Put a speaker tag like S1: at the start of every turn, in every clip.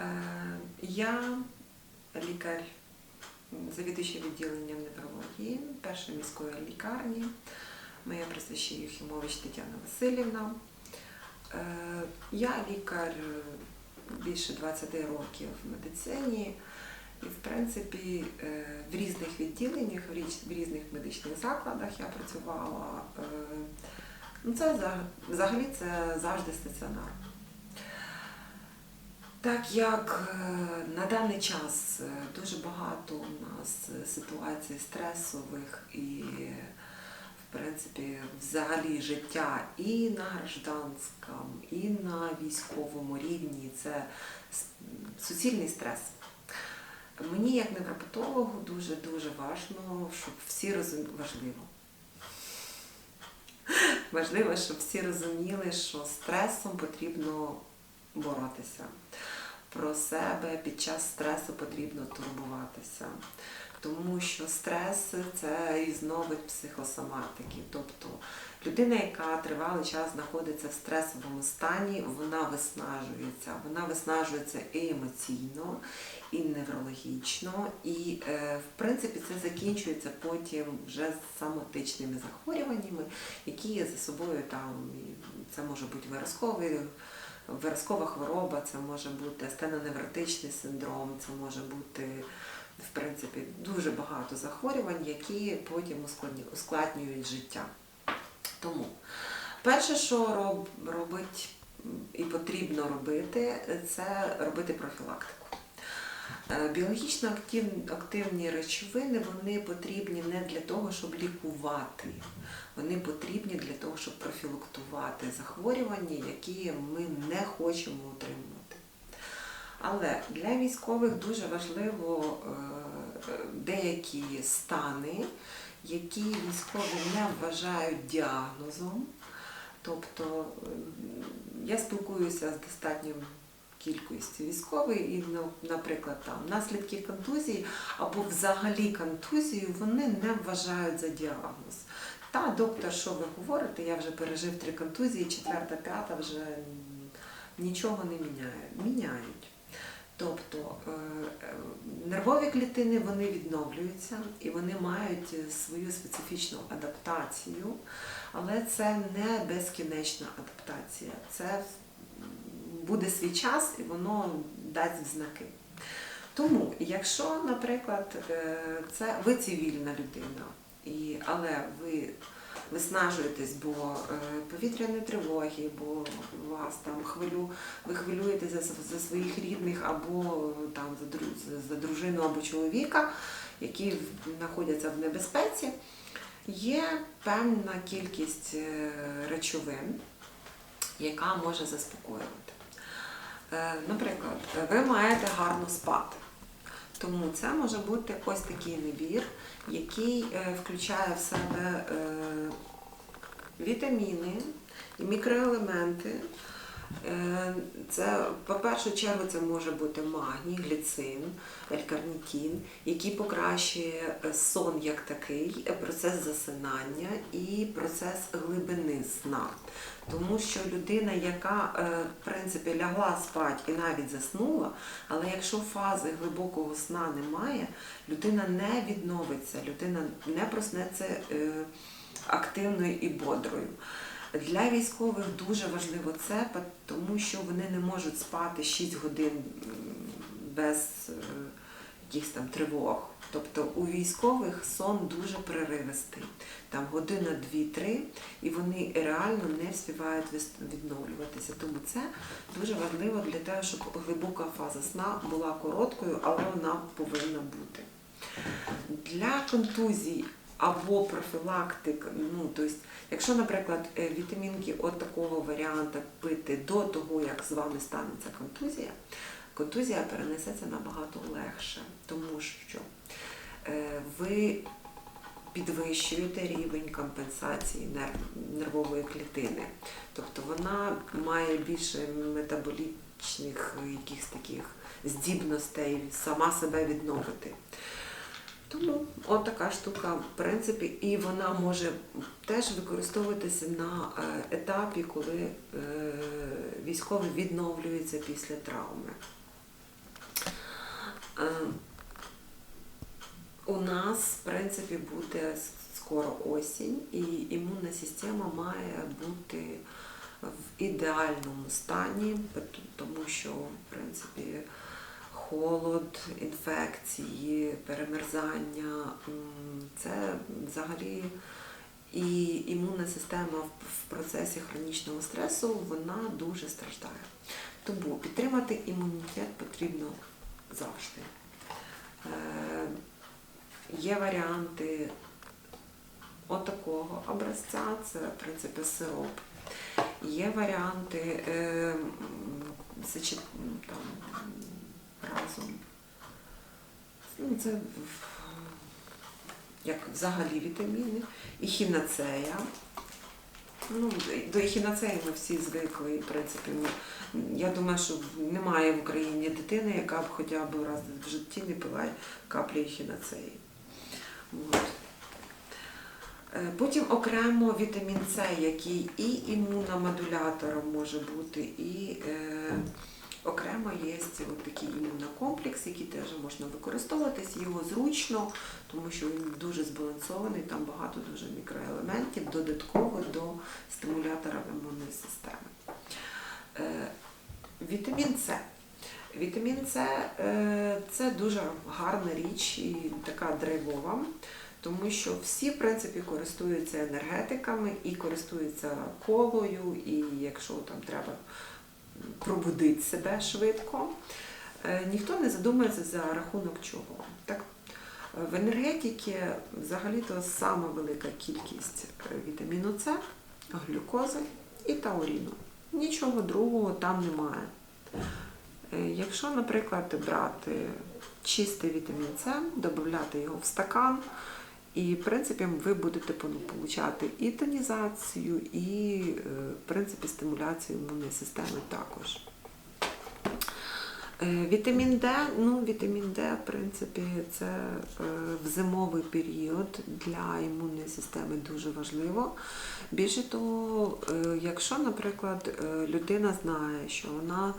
S1: Е, Я лікар, завідуючий відділенням неврології першої міської лікарні. Моє прізвище Юхімович Тетяна Васильівна. Е, Я лікар е, більше 20 років в медицині. І, в принципі, в різних відділеннях, в різних медичних закладах я працювала. Ну, це взагалі це завжди стаціонар. Так як е, на даний час е, дуже багато у нас е, ситуацій стресових і, в принципі, взагалі життя і на гражданському, і на військовому рівні це суцільний стрес. Мені, як невропатологу, дуже дуже важливо, щоб всі розуміли важливо. Важливо, щоб всі розуміли, що стресом потрібно боротися. Про себе під час стресу потрібно турбуватися. Тому що стрес це різновид психосоматики. Тобто людина, яка тривалий час знаходиться в стресовому стані, вона виснажується. Вона виснажується і емоційно, і неврологічно, і е, в принципі це закінчується потім вже з самотичними захворюваннями, які за собою там це може бути виразковий. Виразкова хвороба, це може бути стеноневротичний синдром, це може бути в принципі дуже багато захворювань, які потім ускладнюють життя. Тому перше, що роб, робить і потрібно робити, це робити профілактику. Е, Біологічно активні речовини вони потрібні не для того, щоб лікувати. Вони потрібні для того, щоб профілактувати захворювання, які ми не хочемо отримувати. Але для військових дуже важливо е, деякі стани, які військові не вважають діагнозом. Тобто я спілкуюся з достатньою кількістю військових, і, ну, наприклад, там наслідки контузії або взагалі контузію вони не вважають за діагноз. Та, доктор, що ви говорите, я вже пережив три контузії, четверта, п'ята вже нічого не міняє. Міняють. Тобто е, нервові клітини вони відновлюються і вони мають свою специфічну адаптацію, але це не безкінечна адаптація. Це буде свій час і воно дасть знаки. Тому, якщо, наприклад, е, це ви цивільна людина, і, але ви виснажуєтесь, бо е, повітряні тривоги, бо вас там хвилю, ви хвилюєтеся за, за своїх рідних або там за, за- за дружину або чоловіка, які знаходяться в небезпеці, є певна кількість е, речовин, яка може заспокоювати. Е, Наприклад, ви маєте гарно спати. Тому це може бути ось такий набір, який е, включає в себе е, вітаміни і мікроелементи. Е, Це, по першу чергу, це може бути магній, гліцин, елькарнітін, який покращує е, сон як такий, е, процес засинання і процес глибини сна. Тому що людина, яка в принципі лягла спати і навіть заснула, але якщо фази глибокого сна немає, людина не відновиться, людина не проснеться активною і бодрою. Для військових дуже важливо це, тому що вони не можуть спати 6 годин без е, якихось там тривог. Тобто у військових сон дуже переривистий. Там година, дві-три, і вони реально не встигають відновлюватися. Тому це дуже важливо для того, щоб глибока фаза сна була короткою, але вона повинна бути. Для контузій або профілактик, ну тобто, якщо, наприклад, е, вітамінки от такого варіанту пити до того, як з вами станеться контузія, контузія перенесеться набагато легше, тому що е, ви підвищуєте рівень компенсації нервової клітини. Тобто вона має більше метаболічних якихось таких здібностей сама себе відновити. Тому от така штука, в принципі, і вона може теж використовуватися на е, етапі, коли е, військовий відновлюється після травми. Е, У нас, в принципі, буде скоро осінь, і імунна система має бути в ідеальному стані, тому що, в принципі, холод, інфекції, перемерзання це взагалі і імунна система в- процесі хронічного стресу вона дуже страждає. Тому підтримати імунітет потрібно завжди. Е, Є варіанти отакого образця, це в принципі сироп. Є варіанти е, там, разом. Ну, це як взагалі вітаміни, і хінацея. Ну, до ехінацеї ми всі звикли, в принципі, я думаю, що немає в Україні дитини, яка б хоча б раз в житті не пила каплі ехінацеї. От. Е, Потім окремо вітамін С, який і імуномодулятором може бути, і е, окремо є от такий імунокомплекс, який теж можна використовуватись, його зручно, тому що він дуже збалансований, там багато дуже мікроелементів додатково до стимулятора імунної системи. Е, Вітамін С. Вітамін С е, це дуже гарна річ і така драйвова, тому що всі, в принципі, користуються енергетиками і користуються колою, і якщо там треба пробудити себе швидко, е, ніхто не задумується за рахунок чого. Так? В енергетиці взагалі-то сама велика кількість вітаміну С, глюкози і тауріну. Нічого другого там немає. Е, Якщо, наприклад, брати чистий вітамін С, додати його в стакан, і, в принципі, ви будете получати і тонізацію, і, е, в принципі, стимуляцію імунної системи також. Е, Вітамін Д, ну, вітамін Д, в принципі, це е, в зимовий період для імунної системи дуже важливо. Більше того, якщо, наприклад, людина знає, що вона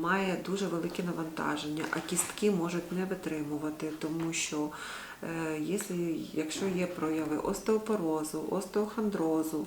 S1: має дуже велике навантаження, а кістки можуть не витримувати, тому що е, якщо, якщо є прояви остеопорозу, остеохондрозу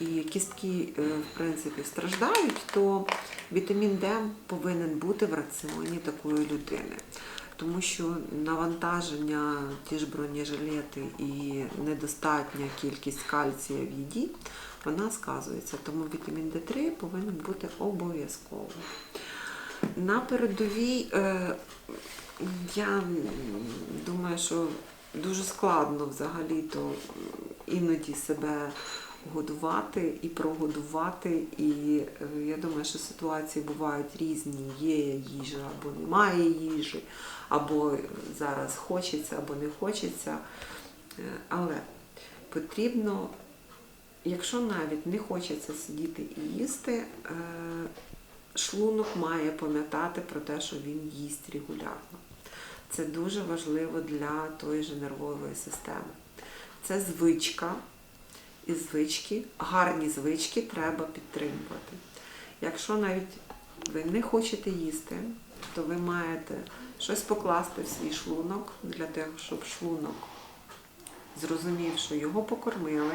S1: і кістки е, в принципі страждають, то вітамін Д повинен бути в раціоні такої людини. Тому що навантаження, ті ж бронежилети і недостатня кількість кальція в їді, вона сказується. Тому вітамін Д3 повинен бути обов'язково. На передовій е, я думаю, що дуже складно взагалі-то іноді себе годувати і прогодувати. І е, я думаю, що ситуації бувають різні. Є їжа або немає їжі, або зараз хочеться, або не хочеться. Е, Але потрібно, якщо навіть не хочеться сидіти і їсти, е, шлунок має пам'ятати про те, що він їсть регулярно. Це дуже важливо для тої ж нервової системи. Це звичка, і звички, гарні звички треба підтримувати. Якщо навіть ви не хочете їсти, то ви маєте щось покласти в свій шлунок для того, щоб шлунок зрозумів, що його покормили,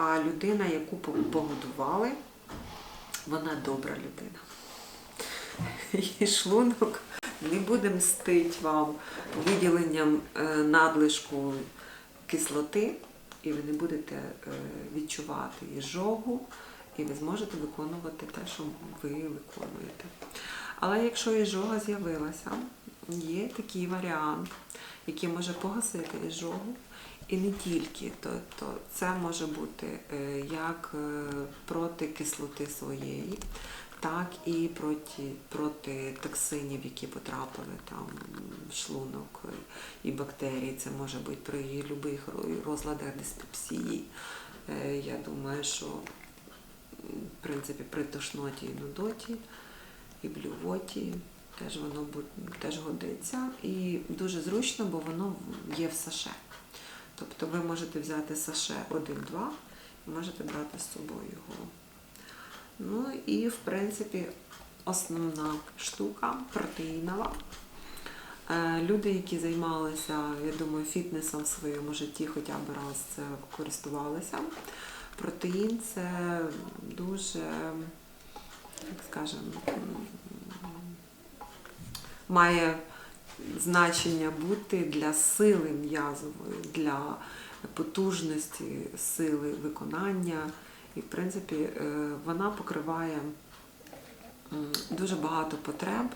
S1: а людина, яку погодували, вона добра людина. І шлунок не буде мстить вам виділенням е, надлишку кислоти, і ви не будете е, відчувати іжогу, і ви зможете виконувати те, що ви виконуєте. Але якщо іжога з'явилася, є такий варіант, який може погасити іжогу. І не тільки, то, то це може бути е, як е, проти кислоти своєї, так і проти, проти токсинів, які потрапили там в шлунок е, і бактерій. Це може бути при будь-яких розладах диспепсії. Я думаю, що в принципі при тошноті і нудоті і блювоті теж воно теж годиться. І дуже зручно, бо воно є в саше. Тобто ви можете взяти саше 1-2 і можете брати з собою його. Ну і в принципі основна штука протеїнова. Е, Люди, які займалися, я думаю, фітнесом в своєму житті, хоча б раз користувалися. Протеїн це дуже, як скажемо, має значення бути для сили м'язової, для потужності сили виконання. І, в принципі, е, вона покриває дуже багато потреб.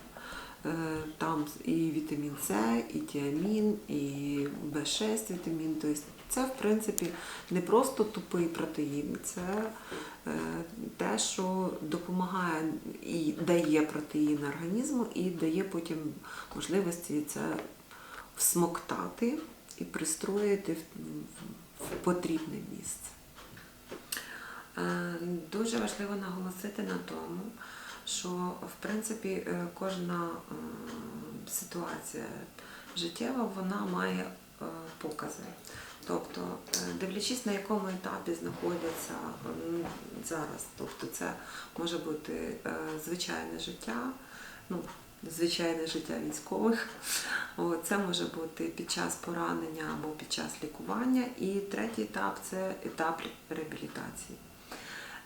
S1: Е, Там і вітамін С, і тіамін, і В6 вітамін. Тобто це, в принципі, не просто тупий протеїн, це е, те, що допомагає і дає протеїн організму, і дає потім можливості це всмоктати і пристроїти в, в потрібне місце. Е, Дуже важливо наголосити на тому, що в принципі е, кожна е, ситуація життєва вона має е, покази. Тобто, дивлячись на якому етапі знаходяться зараз, тобто це може бути звичайне життя, ну, звичайне життя військових, це може бути під час поранення або під час лікування. І третій етап це етап реабілітації.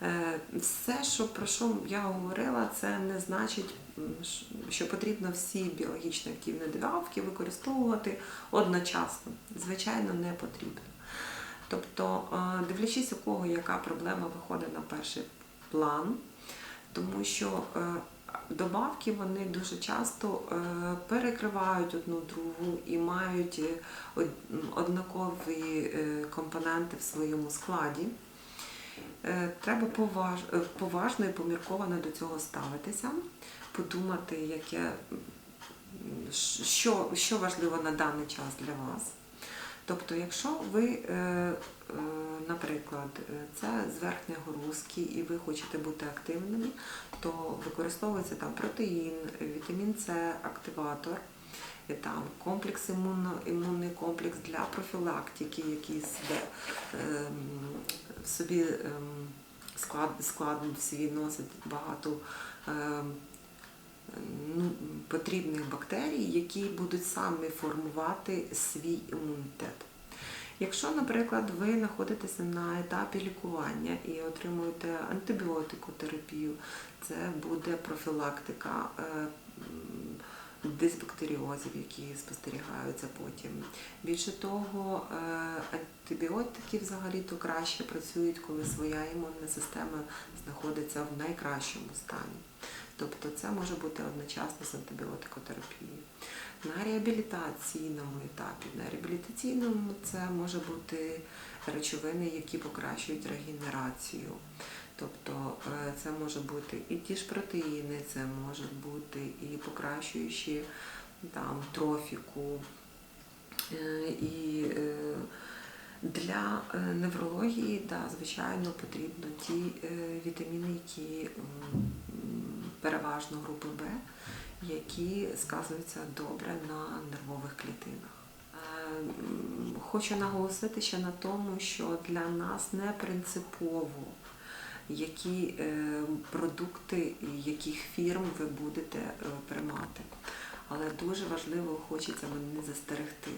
S1: Е, Все, що про що я говорила, це не значить, що потрібно всі біологічно активні добавки використовувати одночасно. Звичайно, не потрібно. Тобто, е, дивлячись, у кого яка проблема виходить на перший план, тому що е, добавки вони дуже часто перекривають одну другу і мають однакові компоненти в своєму складі. Е, Треба поваж... е, поважно і помірковано до цього ставитися, подумати, яке, що, що важливо на даний час для вас. Тобто, якщо ви, е, наприклад, це зверхня грузки і ви хочете бути активними, то використовується там протеїн, вітамін С, активатор, там комплекс імуно, імунний комплекс для профілактики, який себе, ем, в собі ем, склад, склад в собі носить багато ем, ну, потрібних бактерій, які будуть самі формувати свій імунітет. Якщо, наприклад, ви знаходитеся на етапі лікування і отримуєте антибіотикотерапію, це буде профілактика е, дисбактеріозів, які спостерігаються потім. Більше того, е, антибіотики взагалі то краще працюють, коли своя імунна система знаходиться в найкращому стані. Тобто це може бути одночасно з антибіотикотерапією. На реабілітаційному етапі, на реабілітаційному це може бути речовини, які покращують регенерацію. Тобто е, це може бути і ті ж протеїни, це може бути і покращуючі там, трофіку. Е, І е, для неврології, да, звичайно, потрібно ті вітаміни, які переважно групи Б, які сказуються добре на нервових клітинах. Хочу наголосити ще на тому, що для нас не принципово, які е, продукти яких фірм ви будете е, приймати. Але дуже важливо хочеться мене застерегти.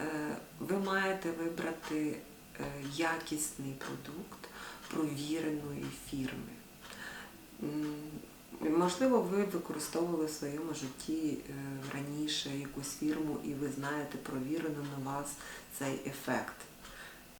S1: Е, Ви маєте вибрати якісний продукт провіреної фірми. Можливо, ви використовували в своєму житті раніше якусь фірму і ви знаєте, провірено на вас цей ефект.